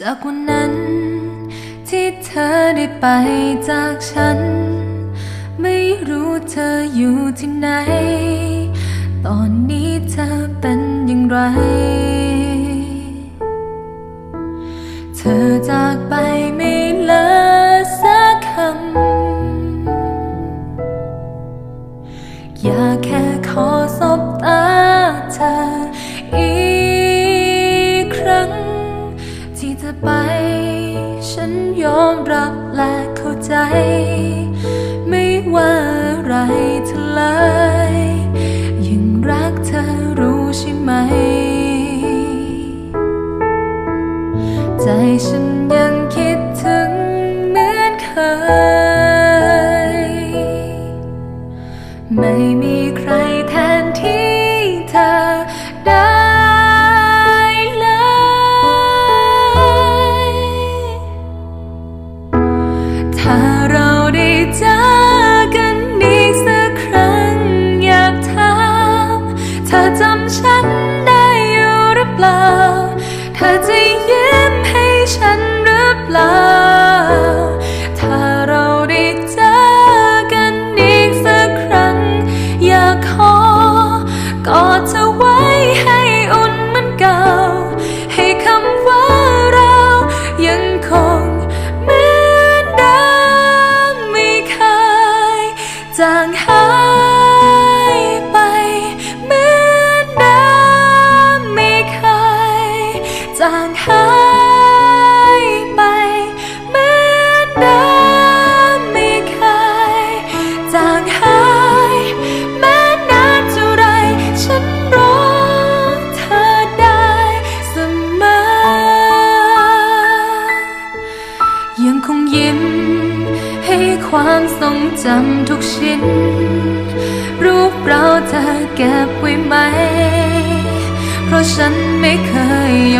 จากวันนั้น ที่เธอได้ไปจากฉัน ไม่รู้เธออยู่ที่ไหน ตอนนี้เธอเป็นอย่างไร ไป ฉันยอมรับและเข้าใจ ไม่ว่าอะไรเธอเลยยังรักเธอรู้ใช่ไหม ใจฉัน เจอกันอีกสักครั้งอยากถามเธอจำฉันได้อยู่หรือเปล่า เธอจะยิ้มให้ฉันหรือเปล่า ความทรงจำทุกชิ้น รูปเราเธอเก็บไว้ไหม เพราะฉันไม่เคยย